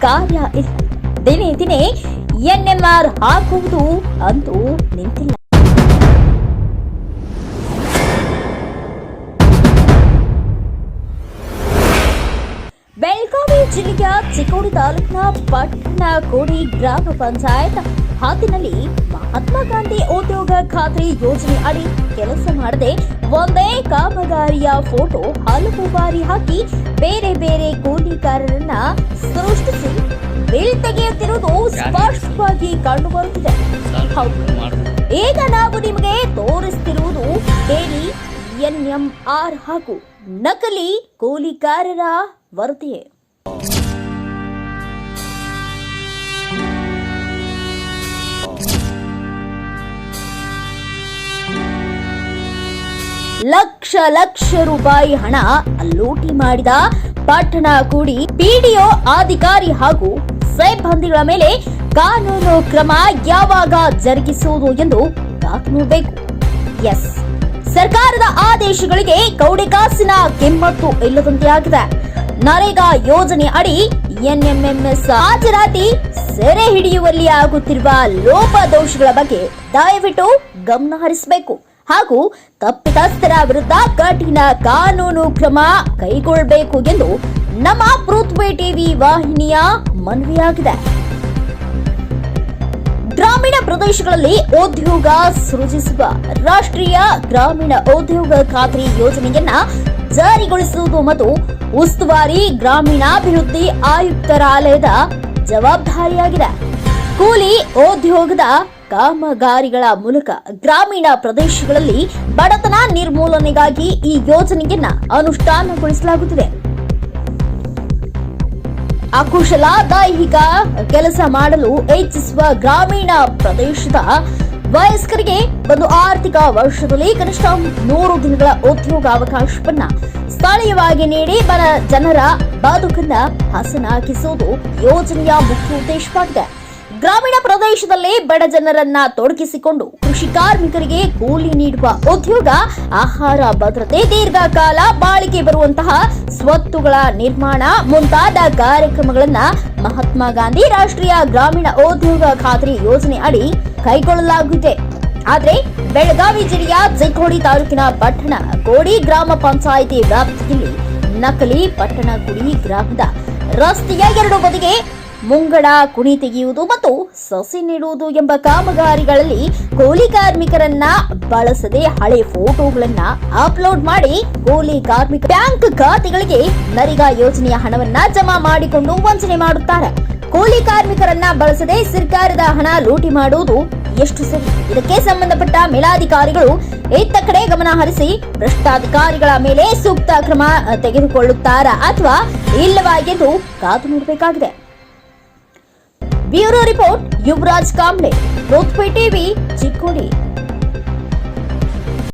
ಕಾರ್ಯ ಇಲ್ಲ. ದಿನೇ ದಿನೇ ಆರ್ ಹಾಕುವುದು ಅಂತೂ ನಿಂತಿಲ್ಲ. ಜಿಲ್ಲೆಯ ಚಿಕ್ಕೋಡಿ ತಾಲೂಕಿನ ಪಟ್ಟಣಕೋಡಿ ಗ್ರಾಮ ಪಂಚಾಯತ್ ಹಾತಿನಲ್ಲಿ ಮಹಾತ್ಮ ಗಾಂಧಿ ಉದ್ಯೋಗ ಖಾತ್ರಿ ಯೋಜನೆ ಅಡಿ ಕೆಲಸ ಮಾಡದೆ ಒಂದೇ ಕಾಮಗಾರಿಯ ಫೋಟೋ ಹಲವು ಬಾರಿ ಹಾಕಿ ಬೇರೆ ಬೇರೆ ಕೂಲಿಕಾರರನ್ನ ಸೃಷ್ಟಿಸಿ ಬಿಲ್ ತೆಗೆಯುತ್ತಿರುವುದು ಸ್ಪಷ್ಟವಾಗಿ ಕಂಡುಬರುತ್ತಿದೆ. ಈಗ ನಾವು ನಿಮಗೆ ತೋರಿಸ್ತಿರುವುದು ಕೇಳಿ ಎನ್ಎಂಆರ್ ಹಾಗೂ ನಕಲಿ ಕೂಲಿಕಾರರ ವರದಿಯೇ. ಲಕ್ಷ ಲಕ್ಷ ರೂಪಾಯಿ ಹಣ ಲೂಟಿ ಮಾಡಿದ ಪಟ್ಟಣ ಕೂಡಿ ಪಿಡಿಒ ಅಧಿಕಾರಿ ಹಾಗೂ ಸಿಬ್ಬಂದಿಗಳ ಮೇಲೆ ಕಾನೂನು ಕ್ರಮ ಯಾವಾಗ ಜರುಗಿಸುವುದು ಎಂದು ನೋಡಬೇಕು ಎಸ್. ಸರ್ಕಾರದ ಆದೇಶಗಳಿಗೆ ಕೌಡೆ ಕಾಸಿನ ಕಿಮ್ಮತ್ತು ಇಲ್ಲದಂತೆ ಆಗಿದೆ. ನರೇಗಾ ಯೋಜನೆ ಅಡಿ ಎನ್ಎಂಎಂಎಸ್ ಹಾಜರಾತಿ ಸೆರೆ ಹಿಡಿಯುವಲ್ಲಿ ಆಗುತ್ತಿರುವ ಲೋಪದೋಷಗಳ ಬಗ್ಗೆ ದಯವಿಟ್ಟು ಗಮನ ಹರಿಸಬೇಕು. ಹಾಗೂ ತಪ್ಪಿತಸ್ಥರ ವಿರುದ್ಧ ಕಠಿಣ ಕಾನೂನು ಕ್ರಮ ಕೈಗೊಳ್ಳಬೇಕು ಎಂದು ನಮ್ಮ ಪೃಥ್ವಿ ಟಿವಿ ವಾಹಿನಿಯ ಮನವಿಯಾಗಿದೆ. ಗ್ರಾಮೀಣ ಪ್ರದೇಶಗಳಲ್ಲಿ ಉದ್ಯೋಗ ಸೃಜಿಸುವ ರಾಷ್ಟ್ರೀಯ ಗ್ರಾಮೀಣ ಉದ್ಯೋಗ ಖಾತ್ರಿ ಯೋಜನೆಯನ್ನ ಜಾರಿಗೊಳಿಸುವುದು ಮತ್ತು ಉಸ್ತುವಾರಿ ಗ್ರಾಮೀಣಾಭಿವೃದ್ಧಿ ಆಯುಕ್ತರಾಲಯದ ಜವಾಬ್ದಾರಿಯಾಗಿದೆ. ಕೂಲಿ ಉದ್ಯೋಗದ ಕಾಮಗಾರಿಗಳ ಮೂಲಕ ಗ್ರಾಮೀಣ ಪ್ರದೇಶಗಳಲ್ಲಿ ಬಡತನ ನಿರ್ಮೂಲನೆಗಾಗಿ ಈ ಯೋಜನೆಯನ್ನ ಅನುಷ್ಠಾನಗೊಳಿಸಲಾಗುತ್ತಿದೆ. ಅಕುಶಲ ದೈಹಿಕ ಕೆಲಸ ಮಾಡಲು ಇಚ್ಛಿಸುವ ಗ್ರಾಮೀಣ ಪ್ರದೇಶದ ವಯಸ್ಕರಿಗೆ ಒಂದು ಆರ್ಥಿಕ ವರ್ಷದಲ್ಲಿ ಕನಿಷ್ಠ ನೂರು ದಿನಗಳ ಉದ್ಯೋಗಾವಕಾಶವನ್ನ ಸ್ಥಳೀಯವಾಗಿ ನೀಡಿ ಬರ ಜನರ ಬದುಕನ್ನ ಹಸನಾಗಿಸುವುದು ಯೋಜನೆಯ ಮುಖ್ಯ ಉದ್ದೇಶವಾಗಿದೆ. ಗ್ರಾಮೀಣ ಪ್ರದೇಶದಲ್ಲಿ ಬಡ ಜನರನ್ನ ತೊಡಗಿಸಿಕೊಂಡು ಕೃಷಿ ಕಾರ್ಮಿಕರಿಗೆ ಕೂಲಿ ನೀಡುವ ಉದ್ಯೋಗ, ಆಹಾರ ಭದ್ರತೆ, ದೀರ್ಘಕಾಲ ಬಾಳಿಕೆ ಬರುವಂತಹ ಸ್ವತ್ತುಗಳ ನಿರ್ಮಾಣ ಮುಂತಾದ ಕಾರ್ಯಕ್ರಮಗಳನ್ನ ಮಹಾತ್ಮ ಗಾಂಧಿ ರಾಷ್ಟ್ರೀಯ ಗ್ರಾಮೀಣ ಉದ್ಯೋಗ ಖಾತ್ರಿ ಯೋಜನೆ ಅಡಿ ಕೈಗೊಳ್ಳಲಾಗಿದೆ. ಆದ್ರೆ ಬೆಳಗಾವಿ ಜಿಲ್ಲೆಯ ಜೈಗೋಡಿ ತಾಲೂಕಿನ ಪಟ್ಟಣ ಕೋಡಿ ಗ್ರಾಮ ಪಂಚಾಯಿತಿ ವ್ಯಾಪ್ತಿಯಲ್ಲಿ ನಕಲಿ ಪಟ್ಟಣ ಗುಡಿ ಗ್ರಾಮದ ರಸ್ತೆಯ ಎರಡು ಬದಿಗೆ ಮುಂಗಡ ಕುಣಿ ತೆಗೆಯುವುದು ಮತ್ತು ಸಸಿ ನೆಡುವುದು ಎಂಬ ಕಾಮಗಾರಿಗಳಲ್ಲಿ ಕೂಲಿ ಕಾರ್ಮಿಕರನ್ನ ಬಳಸದೆ ಹಳೆ ಫೋಟೋಗಳನ್ನ ಅಪ್ಲೋಡ್ ಮಾಡಿ ಕೂಲಿ ಕಾರ್ಮಿಕ ಬ್ಯಾಂಕ್ ಖಾತೆಗಳಿಗೆ ನರಿಗಾ ಯೋಜನೆಯ ಹಣವನ್ನ ಜಮಾ ಮಾಡಿಕೊಂಡು ವಂಚನೆ ಮಾಡುತ್ತಾರೆ. ಕೂಲಿ ಕಾರ್ಮಿಕರನ್ನ ಬಳಸದೆ ಸರ್ಕಾರದ ಹಣ ಲೂಟಿ ಮಾಡುವುದು ಎಷ್ಟು ಸರಿ? ಇದಕ್ಕೆ ಸಂಬಂಧಪಟ್ಟ ಮೇಲಾಧಿಕಾರಿಗಳು ಇತ್ತ ಕಡೆ ಗಮನ ಹರಿಸಿ ಭ್ರಷ್ಟಾಧಿಕಾರಿಗಳ ಮೇಲೆ ಸೂಕ್ತ ಕ್ರಮ ತೆಗೆದುಕೊಳ್ಳುತ್ತಾರಾ ಅಥವಾ ಇಲ್ಲವಾಗಿದ್ದು ಕಾದು ನೋಡಬೇಕಾಗಿದೆ. Bureau report Yuvraj Kamble Prithvi TV Chikkodi